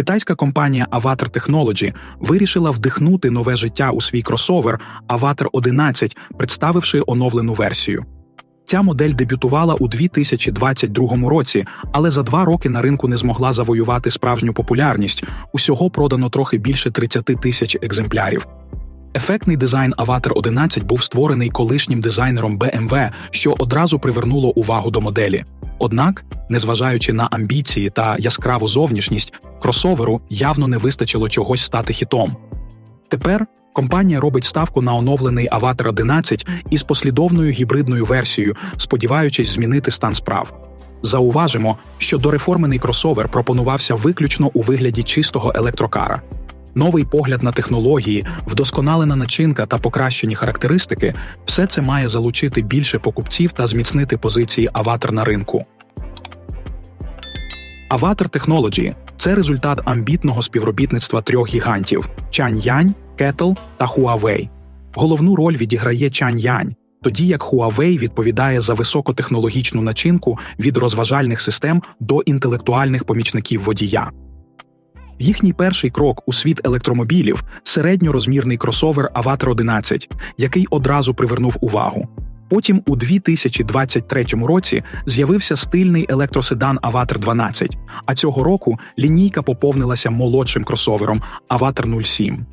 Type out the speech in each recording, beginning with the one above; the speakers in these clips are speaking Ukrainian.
Китайська компанія Avatar Technology вирішила вдихнути нове життя у свій кросовер Avatar 11, представивши оновлену версію. Ця модель дебютувала у 2022 році, але за два роки на ринку не змогла завоювати справжню популярність. Усього продано трохи більше 30 тисяч екземплярів. Ефектний дизайн Avatar 11 був створений колишнім дизайнером BMW, що одразу привернуло увагу до моделі. Однак, незважаючи на амбіції та яскраву зовнішність, кросоверу явно не вистачило чогось стати хітом. Тепер компанія робить ставку на оновлений Avatar 11 із послідовною гібридною версією, сподіваючись змінити стан справ. Зауважимо, що дореформений кросовер пропонувався виключно у вигляді чистого електрокара. Новий погляд на технології, вдосконалена начинка та покращені характеристики все це має залучити більше покупців та зміцнити позиції Avatar на ринку. Avatar Technology – це результат амбітного співробітництва трьох гігантів Чань-Янь, Кетл та Huawei. Головну роль відіграє Чань-Янь, тоді як Huawei відповідає за високотехнологічну начинку від розважальних систем до інтелектуальних помічників водія. Їхній перший крок у світ електромобілів середньорозмірний кросовер Avatar 11, який одразу привернув увагу. Потім у 2023 році з'явився стильний електроседан Avatar 12, а цього року лінійка поповнилася молодшим кросовером Avatar 07.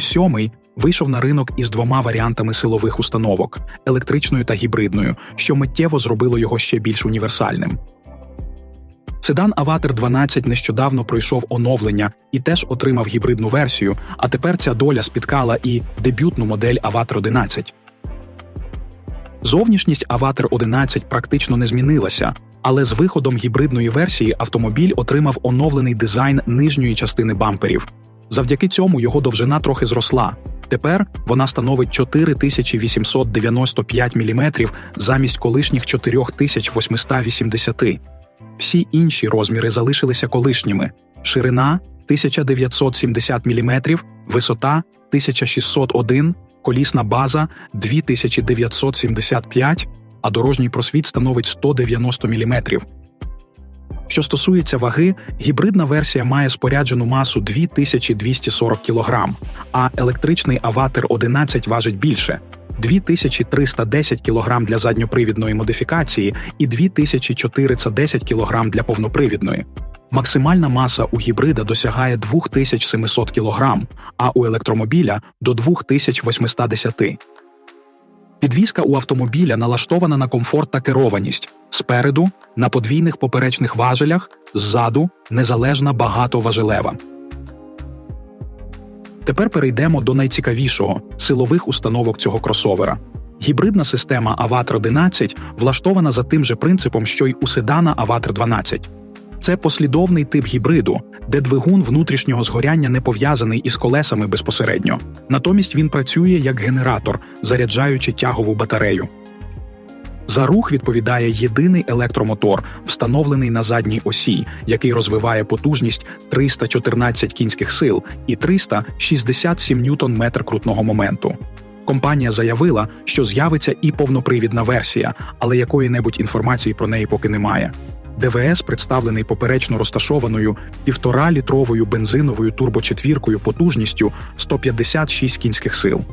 07 вийшов на ринок із двома варіантами силових установок електричною та гібридною, що миттєво зробило його ще більш універсальним. Седан Avatar 12 нещодавно пройшов оновлення і теж отримав гібридну версію, а тепер ця доля спіткала і дебютну модель Avatar 11. Зовнішність Avatar 11 практично не змінилася, але з виходом гібридної версії автомобіль отримав оновлений дизайн нижньої частини бамперів. Завдяки цьому його довжина трохи зросла. Тепер вона становить 4895 мм замість колишніх 4880. Всі інші розміри залишилися колишніми: ширина 1970 мм, висота 1601, колісна база 2975, а дорожній просвіт становить 190 мм. Що стосується ваги, гібридна версія має споряджену масу 2240 кг, а електричний Аватар 11 важить більше 2310 кг для задньопривідної модифікації і 2410 кг для повнопривідної. Максимальна маса у гібрида досягає 2700 кг, а у електромобіля до 2810 Підвізка у автомобіля налаштована на комфорт та керованість спереду на подвійних поперечних важелях, ззаду незалежна багатоважелева. Тепер перейдемо до найцікавішого силових установок цього кросовера. Гібридна система Avatar 11 влаштована за тим же принципом, що й у седана Avatar 12. Це послідовний тип гібриду, де двигун внутрішнього згоряння не пов'язаний із колесами безпосередньо. Натомість він працює як генератор, заряджаючи тягову батарею. За рух відповідає єдиний електромотор, встановлений на задній осі, який розвиває потужність 314 кінських сил і 367 ньютон метр крутного моменту. Компанія заявила, що з'явиться і повнопривідна версія, але якої-небудь інформації про неї поки немає. ДВС представлений поперечно розташованою півтора-літровою бензиновою турбочетвіркою потужністю 156 кінських сил.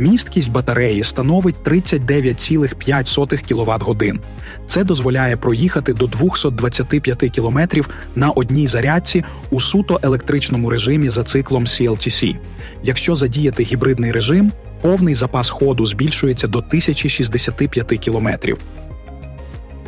Місткість батареї становить 39,5 кВт годин. Це дозволяє проїхати до 225 км на одній зарядці у суто електричному режимі за циклом CLTC. Якщо задіяти гібридний режим, повний запас ходу збільшується до 1065 км.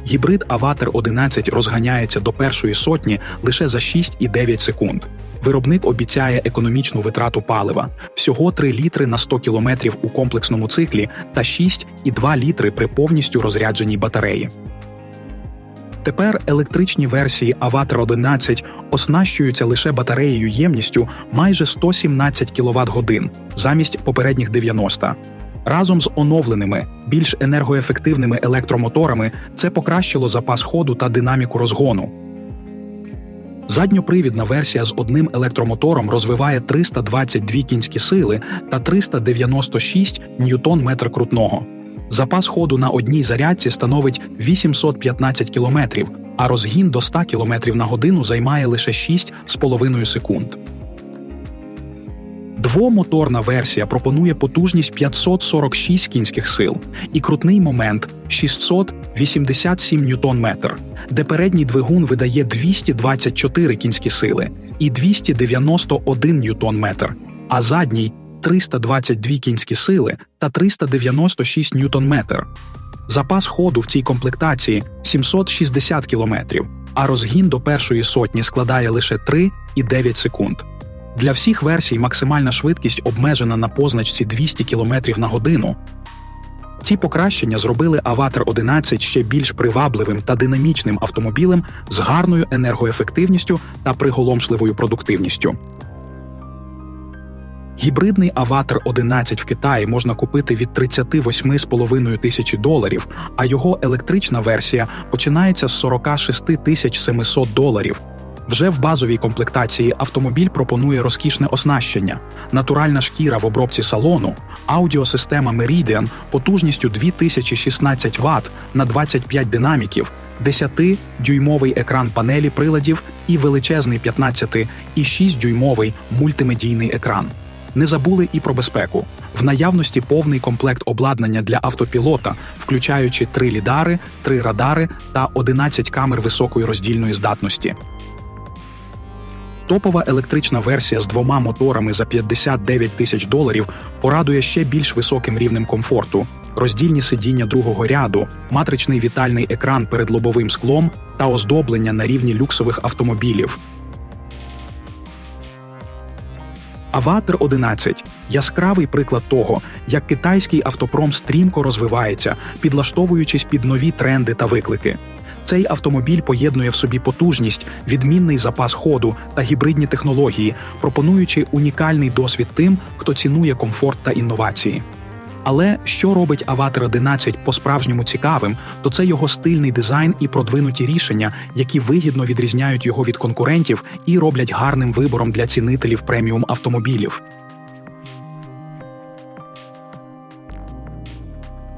Гібрид Avatar 11 розганяється до першої сотні лише за 6,9 секунд. Виробник обіцяє економічну витрату палива всього 3 літри на 100 кілометрів у комплексному циклі та 6,2 літри при повністю розрядженій батареї. Тепер електричні версії Avatar 11 оснащуються лише батареєю ємністю майже 117 кВт годин замість попередніх 90. Разом з оновленими, більш енергоефективними електромоторами це покращило запас ходу та динаміку розгону. Задньопривідна версія з одним електромотором розвиває 322 кінські сили та 396 ньютон метр крутного. Запас ходу на одній зарядці становить 815 кілометрів, а розгін до 100 км на годину займає лише 6,5 секунд. Двомоторна версія пропонує потужність 546 кінських сил і крутний момент 687 ньютон-метр, де передній двигун видає 224 кінські сили і 291 ньютон-метр, а задній 322 кінські сили та 396 ньютон-метр. Запас ходу в цій комплектації 760 км, а розгін до першої сотні складає лише 3,9 секунд. Для всіх версій максимальна швидкість обмежена на позначці 200 км на годину. Ці покращення зробили Аватар 11 ще більш привабливим та динамічним автомобілем з гарною енергоефективністю та приголомшливою продуктивністю. Гібридний Аватар 11 в Китаї можна купити від 38,5 тисячі доларів, а його електрична версія починається з 46 тисяч 700 доларів. Вже в базовій комплектації автомобіль пропонує розкішне оснащення, натуральна шкіра в обробці салону, аудіосистема Meridian потужністю 2016 Вт на 25 динаміків, 10-дюймовий екран панелі приладів і величезний 15 і 6-дюймовий мультимедійний екран. Не забули і про безпеку. В наявності повний комплект обладнання для автопілота, включаючи три лідари, три радари та 11 камер високої роздільної здатності. Топова електрична версія з двома моторами за 59 тисяч доларів порадує ще більш високим рівнем комфорту, роздільні сидіння другого ряду, матричний вітальний екран перед лобовим склом та оздоблення на рівні люксових автомобілів. Аватар 11 яскравий приклад того, як китайський автопром стрімко розвивається, підлаштовуючись під нові тренди та виклики. Цей автомобіль поєднує в собі потужність, відмінний запас ходу та гібридні технології, пропонуючи унікальний досвід тим, хто цінує комфорт та інновації. Але що робить Аватар 11 по-справжньому цікавим, то це його стильний дизайн і продвинуті рішення, які вигідно відрізняють його від конкурентів і роблять гарним вибором для цінителів преміум автомобілів.